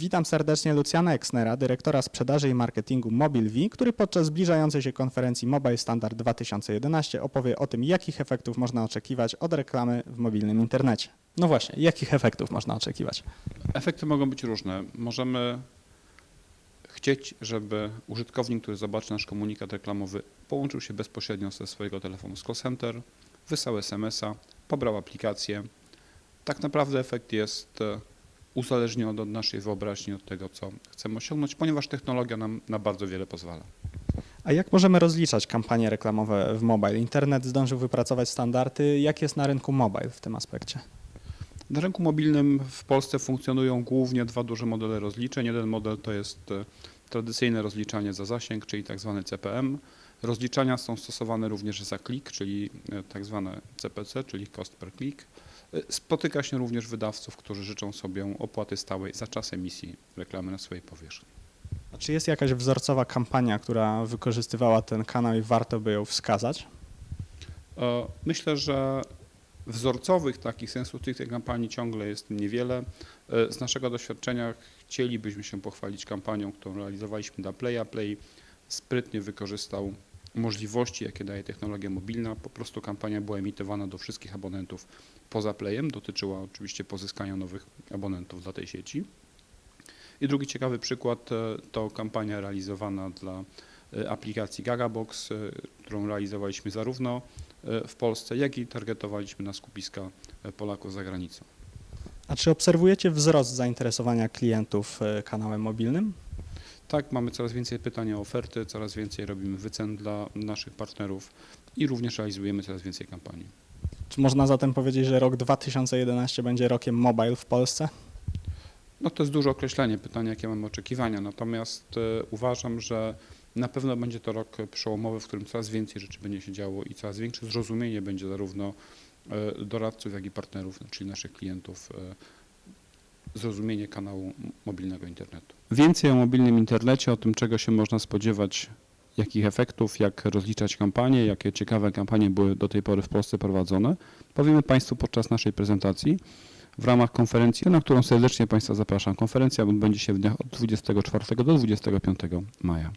Witam serdecznie Lucjana Exnera, dyrektora sprzedaży i marketingu MobileV, który podczas zbliżającej się konferencji Mobile Standard 2011 opowie o tym, jakich efektów można oczekiwać od reklamy w mobilnym internecie. No właśnie, jakich efektów można oczekiwać? Efekty mogą być różne. Możemy chcieć, żeby użytkownik, który zobaczy nasz komunikat reklamowy, połączył się bezpośrednio ze swojego telefonu z call center, wysłał SMS-a, pobrał aplikację. Tak naprawdę efekt jest e, uzależniony od naszej wyobraźni, od tego, co chcemy osiągnąć, ponieważ technologia nam na bardzo wiele pozwala. A jak możemy rozliczać kampanie reklamowe w mobile? Internet zdążył wypracować standardy. Jak jest na rynku mobile w tym aspekcie? Na rynku mobilnym w Polsce funkcjonują głównie dwa duże modele rozliczeń. Jeden model to jest e, tradycyjne rozliczanie za zasięg, czyli tak zwane CPM. Rozliczania są stosowane również za klik, czyli e, tak zwane CPC, czyli cost per click. E, Spotyka się również wydawców, którzy życzą sobie opłaty stałej za czas emisji reklamy na swojej powierzchni. A czy jest jakaś wzorcowa kampania, która wykorzystywała ten kanał i warto by ją wskazać? E, Myślę, że wzorcowych takich sensu tych kampanii ciągle jest niewiele. E, Z naszego doświadczenia chcielibyśmy się pochwalić kampanią, którą realizowaliśmy dla Playa. Play sprytnie wykorzystał możliwości, jakie daje technologia mobilna. Po prostu kampania była emitowana do wszystkich abonentów poza Playem. Dotyczyła oczywiście pozyskania nowych abonentów dla tej sieci. I drugi ciekawy przykład e, to kampania realizowana dla e, aplikacji Gagabox, którą realizowaliśmy zarówno w Polsce, jak i targetowaliśmy na skupiska e, Polaków za granicą. A czy obserwujecie wzrost zainteresowania klientów e, kanałem mobilnym? Tak, mamy coraz więcej pytań o oferty, coraz więcej robimy wycen dla naszych partnerów i również realizujemy coraz więcej kampanii. Czy można zatem powiedzieć, że rok 2011 będzie rokiem mobile w Polsce? No to jest duże określenie, pytanie jakie mamy oczekiwania, natomiast e, uważam, że na pewno będzie to rok przełomowy, w którym coraz więcej rzeczy będzie się działo i coraz większe zrozumienie będzie zarówno e, doradców, jak i partnerów, czyli naszych klientów, e, zrozumienie kanału mobilnego internetu. Więcej o mobilnym internecie, o tym czego się można spodziewać, jakich efektów, jak rozliczać kampanie, jakie ciekawe kampanie były do tej pory w Polsce prowadzone, powiemy Państwu podczas naszej prezentacji w ramach konferencji, na którą serdecznie Państwa zapraszam. Konferencja odbędzie się w dniach od 24 do 25 maja.